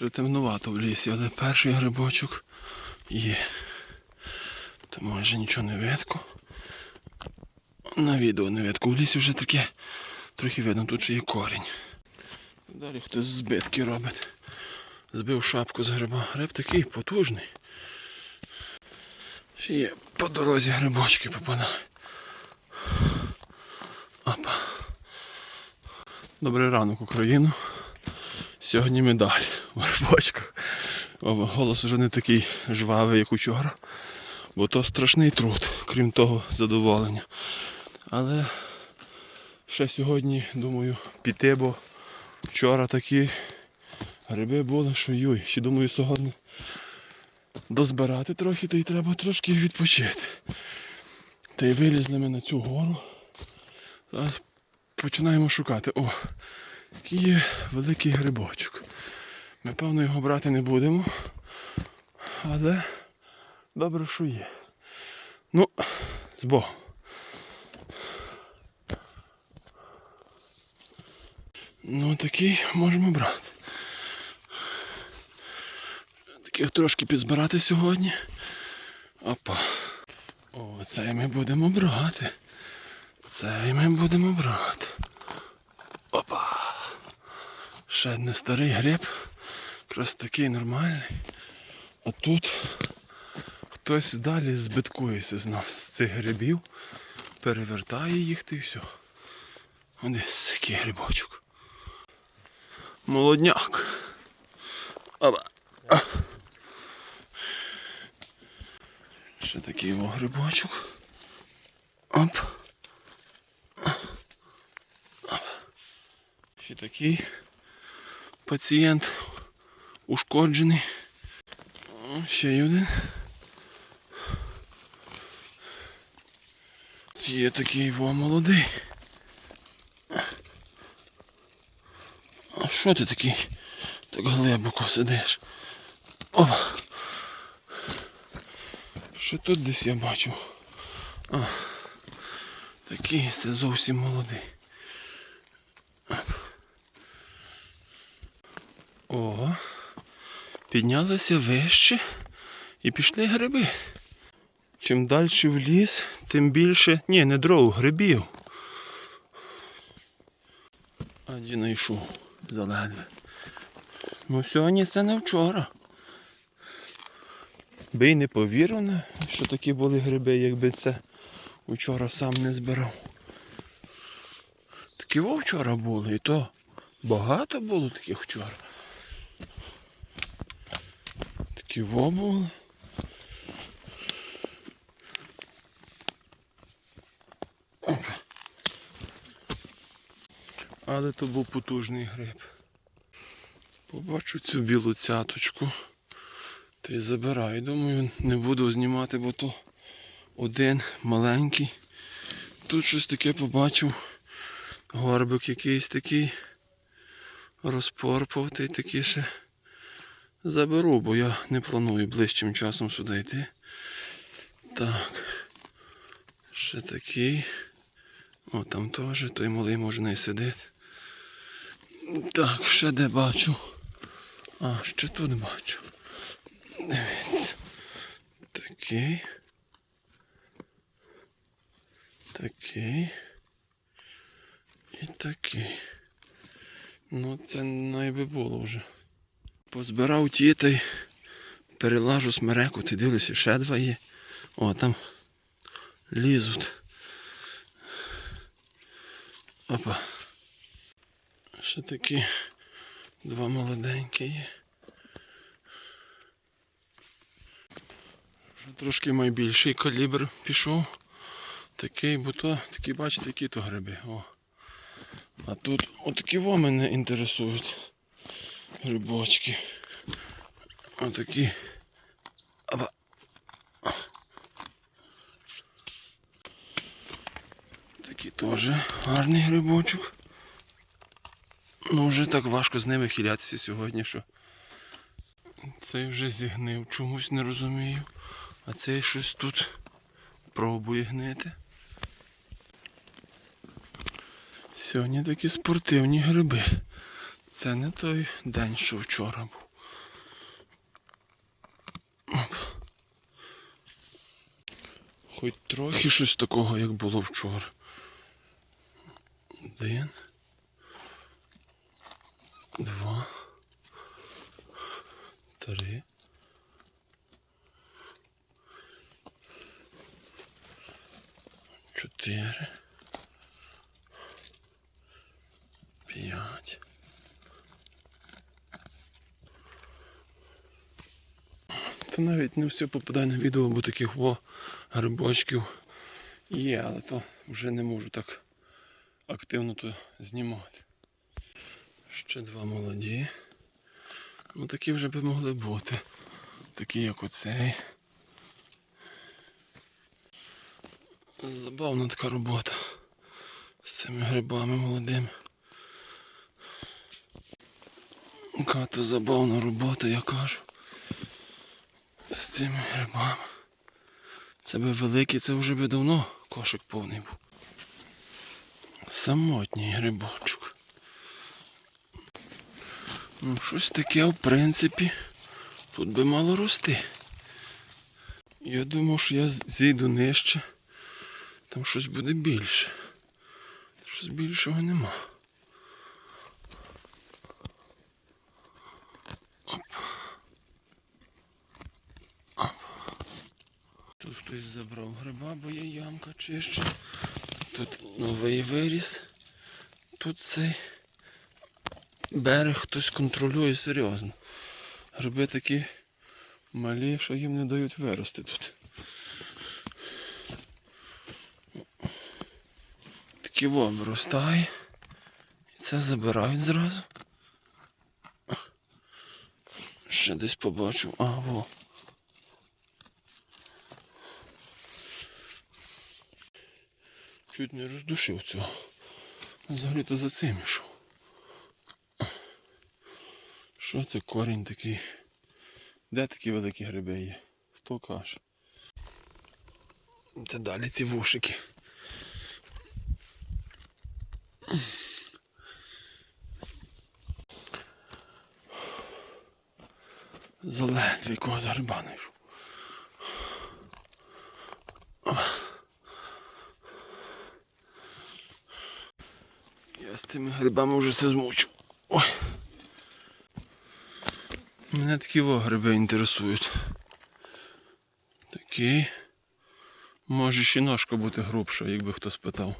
Ще темнувато в лісі, але перший грибочок є. То майже нічого не видко. На відео не видко. В лісі вже таке трохи видно, тут ще є корінь. Далі хтось збитки робить. Збив шапку з гриба. Гриб такий потужний. Ще є по дорозі грибочки попадають. Опа. Добрий ранок, Україну. Сьогодні медаль О, Голос вже не такий жвавий, як учора. Бо то страшний труд, крім того, задоволення. Але ще сьогодні, думаю, піти, бо вчора такі гриби були, що юй. Ще думаю, сьогодні дозбирати трохи, та й треба трошки відпочити. Та й вилізли ми на цю гору. Зараз починаємо шукати. О, який є великий грибочок. Ми, певно, його брати не будемо. Але добре, що є. Ну, з Богом. Ну, такий можемо брати. Таких трошки підзбирати сьогодні. Опа. О, цей ми будемо брати. Цей ми будемо брати. Опа. Ще не старий гриб. Якраз такий нормальний. А тут хтось далі збиткується з нас з цих грибів. Перевертає їх та й все. Ось який грибочок. Молодняк. Опа. Ще такий во грибочок. Оп. Ще такий пацієнт ушкоджений. Ще один. Є такий во молодий. А що ти такий так глибоко сидиш? Опа. Ще тут десь я бачу. А, такий це зовсім молодий. О, піднялися вище і пішли гриби. Чим далі в ліс, тим більше. Ні, не дров, грибів. А де знайшов заледве. Ну сьогодні це не вчора. Би й не повірив, що такі були гриби, якби це вчора сам не збирав. Такі вчора були, і то багато було таких вчора. Такі во були. Опа. Але то був потужний гриб. Побачу цю білу цяточку. Та й забираю. Думаю, не буду знімати, бо то один маленький. Тут щось таке побачив. Горбик якийсь такий розпорпав, та такий ще заберу, бо я не планую ближчим часом сюди йти. Так. Ще такий. О, там теж, той малий може не сидить. Так, ще де бачу. А, ще тут бачу. Дивіться. Такий. Такий. І такий. Ну це найби було вже. Позбирав ті перелажу смереку, ти дивлюся, ще два є. О, там лізуть. Опа. Ще такі два молоденькі є. Вже трошки найбільший калібр пішов. Такий, бо то, такі, бачите, які то гриби. О. А тут отакі во мене інтересують грибочки. Отакі. Опа. Такий теж гарний грибочок. Ну вже так важко з ними хилятися сьогодні, що цей вже зігнив чомусь не розумію. А цей щось тут пробує гнити. Сьогодні такі спортивні гриби. Це не той день, що вчора був. Хоч трохи щось такого, як було вчора. Один. Два. Три. Чотири. П'ять. Та навіть не все попадає на відео, бо таких во грибочків є, але то вже не можу так активно то знімати. Ще два молоді. Ну такі вже би могли бути. Такі як оцей. Забавна така робота з цими грибами молодими. Яка забавна робота, я кажу. З цими грибами. Це би великий, це вже би давно кошик повний був. Самотній грибочок. Ну, щось таке, в принципі, тут би мало рости. Я думав, що я зійду нижче. Там щось буде більше. Щось більшого нема. Оп. Тут хтось забрав гриба, бо є ямка чище. Тут новий виріс. Тут цей берег хтось контролює серйозно. Гриби такі малі, що їм не дають вирости тут. Такі виростає. І це забирають зразу. Ще десь побачив. А, во. Чуть не роздушив цього. Взагалі то за цим йшов. Що це корінь такий? Де такі великі гриби є? Хто каже? Це далі ці вушики. Заледве якого гриба не йшов. Я з цими грибами вже все змучив. Ой. Мене такі во гриби інтересують. Такі. Може ще ножка бути грубша, якби хто спитав.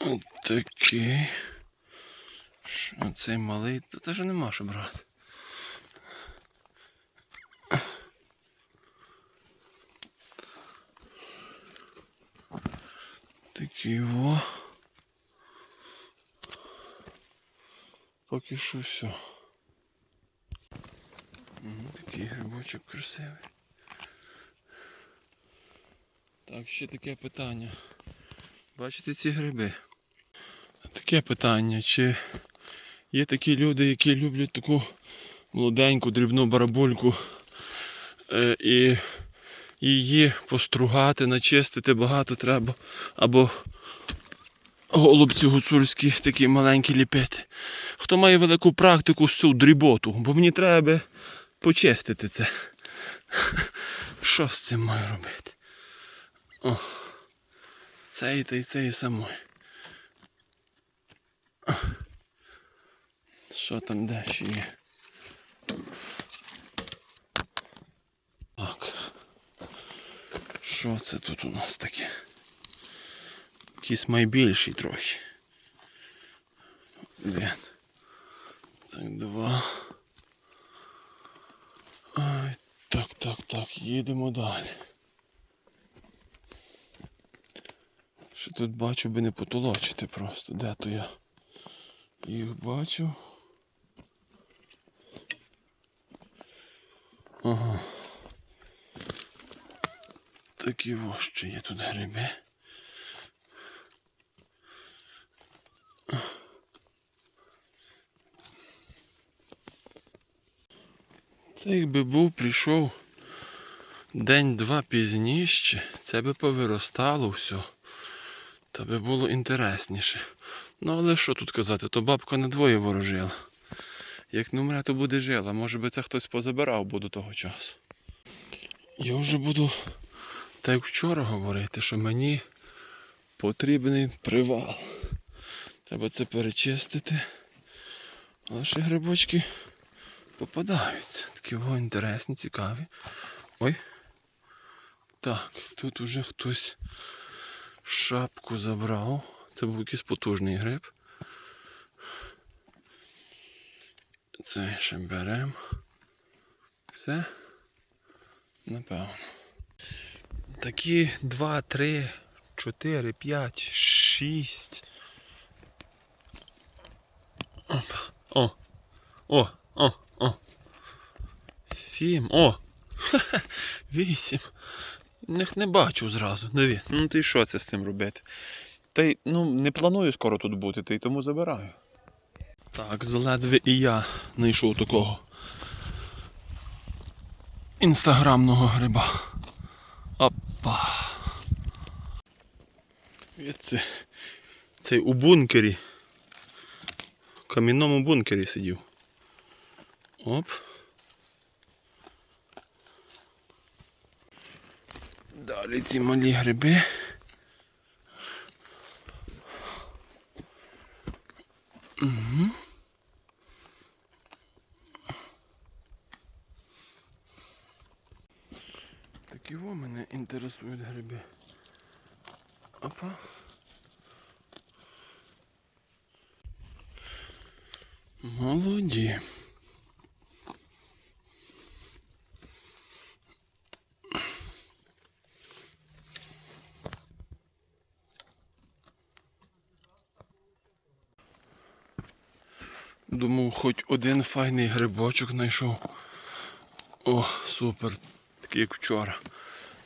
От Такий. Що цей малий? Та теж нема що брати. Такий во. Поки що все. Такий грибочок красивий. Так, ще таке питання. Бачите ці гриби? Таке питання, чи є такі люди, які люблять таку молоденьку дрібну барабульку е, і її постругати, начистити багато треба. Або голубці гуцульські такі маленькі ліпити. Хто має велику практику з цю дріботу, бо мені треба почистити це. Що з цим маю робити? О, цей та й цей самий. Що там де ще є? Так. Що це тут у нас таке? Якийсь найбільший трохи. Один. Так, два. Ай, так, так, так, їдемо далі. Що тут бачу би не потолочити просто. Де то я? Їх бачу. Ага. Такі ще є тут гриби. Це якби був, прийшов день-два пізніше, це би повиростало все. Та би було інтересніше. Ну але що тут казати, то бабка не двоє ворожила. Як не вмре, то буде жила. Може би це хтось позабирав бо до того часу. Я вже буду Та як вчора говорити, що мені потрібний привал. Треба це перечистити. Але ще грибочки попадаються. Такі о, інтересні, цікаві. Ой. Так, тут уже хтось шапку забрав. Це був якийсь потужний гриб. Це ще беремо. Все. Напевно. Такі 2, 3, 4, 5, 6. Опа. О. О, о, о. Сім. О. Вісім. Їх не бачу зразу. Диві. Ну ти що це з цим робити? Та й ну не планую скоро тут бути, та й тому забираю. Так, заледве і я знайшов такого інстаграмного гриба. Опа. Це, цей у бункері. В камінному бункері сидів. Оп. Далі ці малі гриби. Угу. Такі во мене інтересують гриби. Опа. Молоді. Думав, хоч один файний грибочок знайшов. О, супер. Такий як вчора.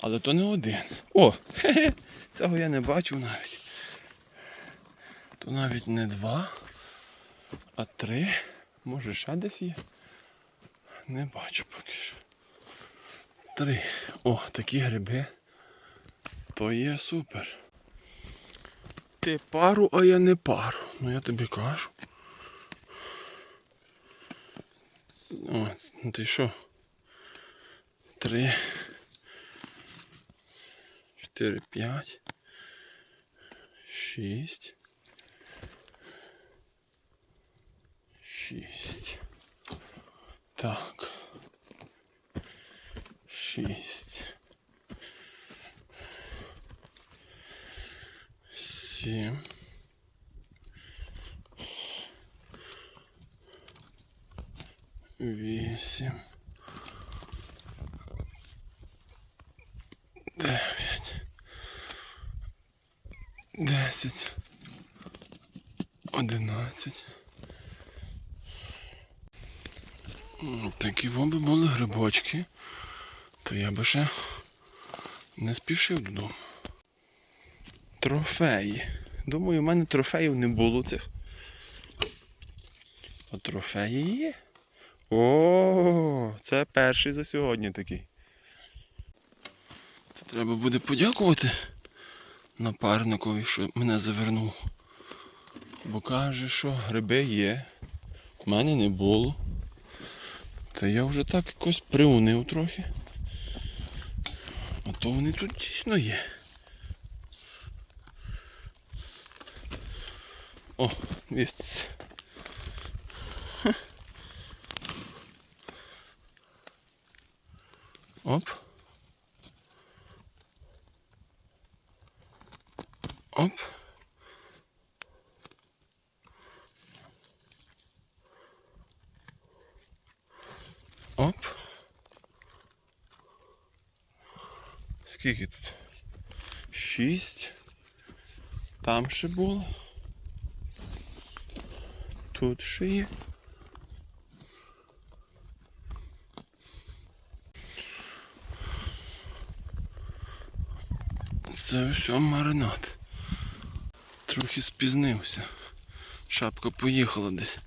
Але то не один. О! Хе-хе! Цього я не бачив навіть. То навіть не два, а три. Може ще десь є. Не бачу поки що. Три. О, такі гриби. То є супер. Ти пару, а я не пару. Ну я тобі кажу. О, ну ти що? Три. Чотири, п'ять. Шість. Шість. Так. Шість. Сім. Вісім. Дев'ять. Десять. Одинадцять. М, Такі воби були грибочки, то я би ще не спішив додому. Трофеї. Думаю, в мене трофеїв не було цих. А трофеї є. О, це перший за сьогодні такий. Це треба буде подякувати напарникові, що мене завернув. Бо каже, що гриби є. У мене не було. Та я вже так якось приунив трохи. А то вони тут дійсно є. О, місце. Оп. Оп. Оп. Скільки тут? Шість. Там ще було. Тут ще є. Це все маринад. Трохи спізнився. Шапка поїхала десь.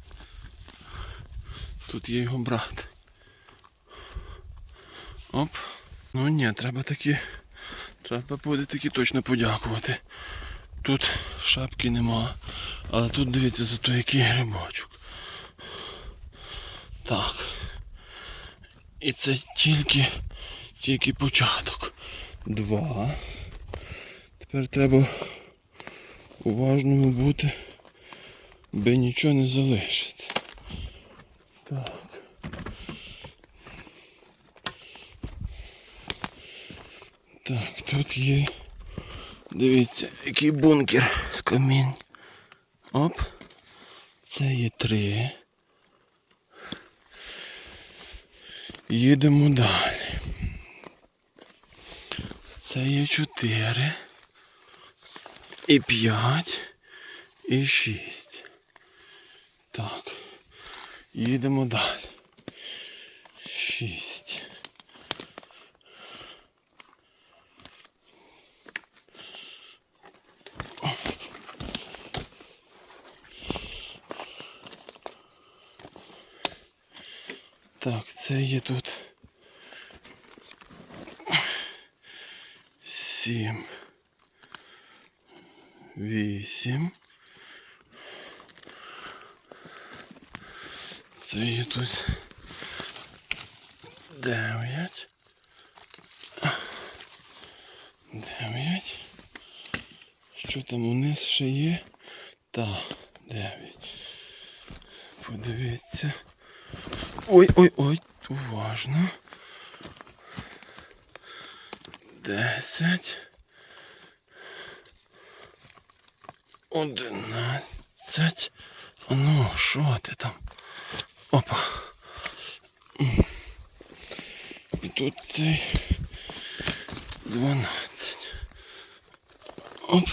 Тут є його брат. Оп. Ну ні, треба таки. Треба буде таки точно подякувати. Тут шапки нема. Але тут дивіться за той який грибочок. Так. І це тільки, тільки початок. Два. Тепер треба уважному бути, би нічого не залишити. Так. Так, тут є. Дивіться, який бункер з камінь. Оп. Це є три. Їдемо далі. Це є чотири. І п'ять. І шість. Так. Їдемо далі. Шість. Так, це є тут. Сім. Вісім. Це є тут. Дев'ять. Дев'ять. Що там униз ще є? Так, дев'ять. Подивіться. Ой, ой, ой, уважно. Десять. Одинадцять. Ну, що ти там? Опа. І тут цей дванадцять. Оп.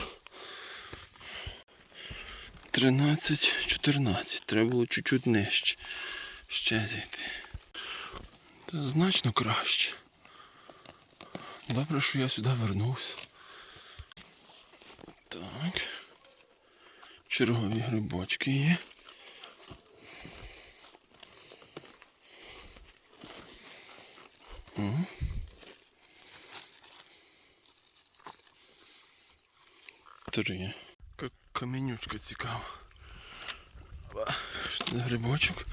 Тринадцять, чотирнадцять. Треба було чуть-чуть нижче. Ще зійти. Це значно краще. Добре, що я сюди вернувся. Так. Чергові грибочки є. М. Три. К- Каменючка цікава. Це грибочок.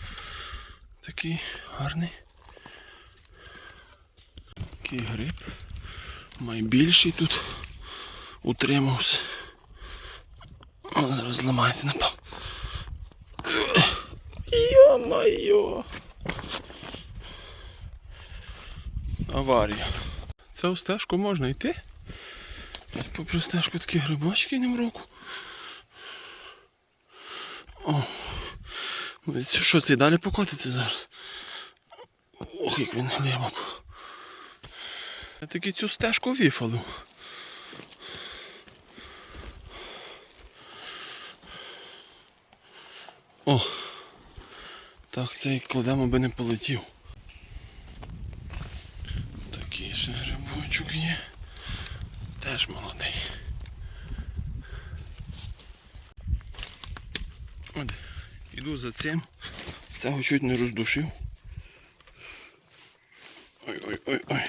Такий гарний. Такий гриб. Найбільший тут утримався. О, зараз зламається напав. Йо-майо. Аварія. Це у стежку можна йти? Попри стежку такі грибочки не в року. О. Що це і далі покотиться зараз? Ох, як він глибоко. Я таки цю стежку віфалив. О! Так цей кладемо би не полетів. Такий ще грибочок є. Теж молодий. От, іду за цим. Цього чуть не роздушив. Ой-ой-ой-ой.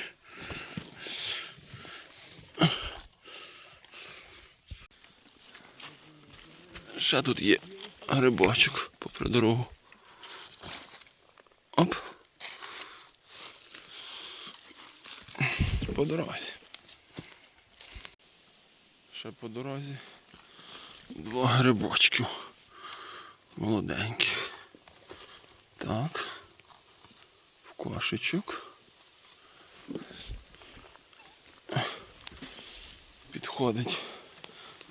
Ще тут є грибочок попри дорогу. Оп. По дорозі. Ще по дорозі два грибочків. Молоденьких. Так. В кошечок. Підходить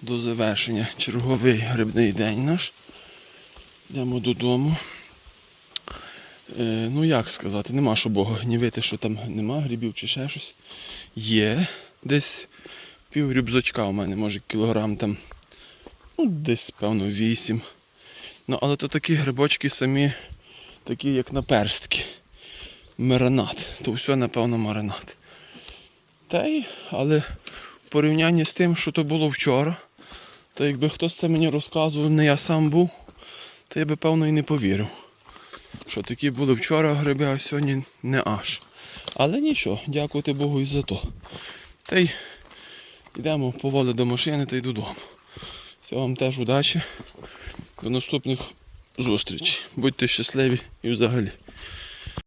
до завершення черговий грибний день наш. Йдемо додому. Е, ну як сказати, нема що Бога гнівити, що там нема грибів чи ще щось. Є. Десь пів рюкзачка у мене, може кілограм там. Ну, десь, певно, вісім. Ну, але то такі грибочки самі, такі як на перстки. Маринад. То все, напевно, маринад. Та й, але в порівнянні з тим, що то було вчора, то якби хтось це мені розказував, не я сам був, то я би певно і не повірив. Що такі були вчора гриби, а сьогодні не аж. Але нічого, дякувати Богу і за то. Та й йдемо поволі до машини та й додому. Всього вам теж удачі. До наступних зустрічей. Будьте щасливі і взагалі.